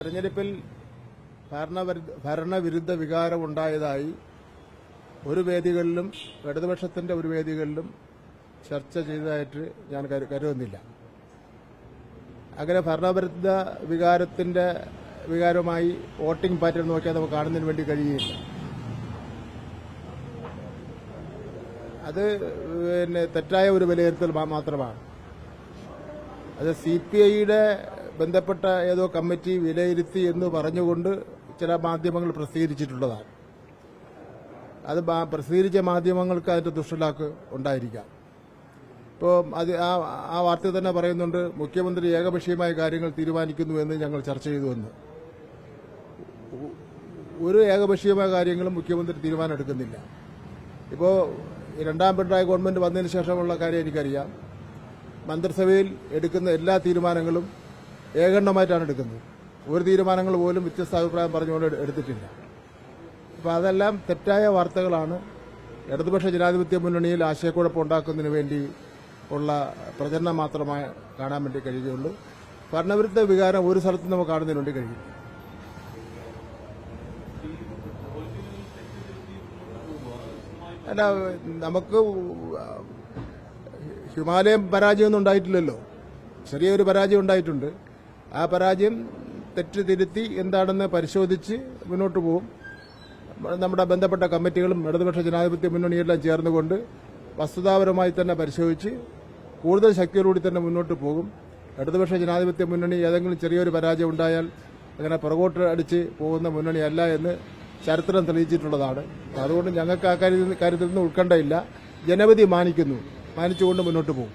തെരഞ്ഞെടുപ്പിൽ ഭരണവരു- ഭരണവിരുദ്ധ വികാരം ഉണ്ടായതായി ഒരു വേദികളിലും ഇടതുപക്ഷത്തിന്റെ ഒരു വേദികളിലും ചർച്ച ചെയ്തതായിട്ട് ഞാൻ കരു- കരുതുന്നില്ല. അങ്ങനെ ഭരണവിരുദ്ധ വികാരത്തിന്റെ വികാരമായി വോട്ടിംഗ് പാറ്റേൺ നോക്കിയാൽ നമുക്ക് കാണുന്നതിന് വേണ്ടി കഴിയുകയില്ല. അത് പിന്നെ തെറ്റായ ഒരു വിലയിരുത്തൽ മാത്രമാണ്. അത് സി പി ഐയുടെ ബന്ധപ്പെട്ട ഏതോ കമ്മിറ്റി വിലയിരുത്തി എന്ന് പറഞ്ഞുകൊണ്ട് ചില മാധ്യമങ്ങൾ പ്രസിദ്ധീകരിച്ചിട്ടുള്ളതാണ്. അത് പ്രസിദ്ധീകരിച്ച മാധ്യമങ്ങൾക്ക് അതിന്റെ ദുഷ്ടലാക്ക് ഉണ്ടായിരിക്കാം. ഇപ്പോൾ അത് ആ ആ വാർത്ത തന്നെ പറയുന്നുണ്ട് മുഖ്യമന്ത്രി ഏകപക്ഷീയമായ കാര്യങ്ങൾ തീരുമാനിക്കുന്നു എന്ന് ഞങ്ങൾ ചർച്ച ചെയ്തു എന്ന്. ഒരു ഏകപക്ഷീയമായ കാര്യങ്ങളും മുഖ്യമന്ത്രി തീരുമാനം എടുക്കുന്നില്ല ഇപ്പോൾ രണ്ടാം പിണറായി ഗവൺമെന്റ് വന്നതിന് ശേഷമുള്ള കാര്യം എനിക്കറിയാം. മന്ത്രിസഭയിൽ എടുക്കുന്ന എല്ലാ തീരുമാനങ്ങളും ഏകണ്ഠമായിട്ടാണ് എടുക്കുന്നത്. ഒരു തീരുമാനങ്ങൾ പോലും വ്യത്യസ്ത അഭിപ്രായം പറഞ്ഞുകൊണ്ട് എടുത്തിട്ടില്ല. അപ്പോൾ അതെല്ലാം തെറ്റായ വാർത്തകളാണ്. ഇടതുപക്ഷ ജനാധിപത്യ മുന്നണിയിൽ ആശയക്കുഴപ്പം ഉണ്ടാക്കുന്നതിന് വേണ്ടി ഉള്ള പ്രചരണം മാത്രമായി കാണാൻ വേണ്ടി കഴിയുകയുള്ളൂ. ഭരണവിരുദ്ധ വികാരം ഒരു സ്ഥലത്ത് നമുക്ക് കാണുന്നതിന് വേണ്ടി കഴിയും. അല്ല നമുക്ക് ഹിമാലയം പരാജയമൊന്നും ഉണ്ടായിട്ടില്ലല്ലോ. ചെറിയൊരു പരാജയം ഉണ്ടായിട്ടുണ്ട്. ആ പരാജയം തെറ്റ് തിരുത്തി എന്താണെന്ന് പരിശോധിച്ച് മുന്നോട്ട് പോകും നമ്മുടെ ബന്ധപ്പെട്ട കമ്മിറ്റികളും ഇടതുപക്ഷ ജനാധിപത്യ മുന്നണിയെല്ലാം ചേർന്നുകൊണ്ട് വസ്തുതാപരമായി തന്നെ പരിശോധിച്ച് കൂടുതൽ ശക്തിയോടുകൂടി തന്നെ മുന്നോട്ട് പോകും. ഇടതുപക്ഷ ജനാധിപത്യ മുന്നണി ഏതെങ്കിലും ചെറിയൊരു പരാജയം ഉണ്ടായാൽ അങ്ങനെ പുറകോട്ട് അടിച്ച് പോകുന്ന മുന്നണിയല്ല എന്ന് ചരിത്രം തെളിയിച്ചിട്ടുള്ളതാണ്. അതുകൊണ്ട് ഞങ്ങൾക്ക് ആ കാര്യത്തിൽ കാര്യത്തിൽ നിന്ന് ഉത്കണ്ഠയില്ല. ജനവിധി മാനിക്കുന്നു. മാനിച്ചുകൊണ്ട് മുന്നോട്ട് പോകും.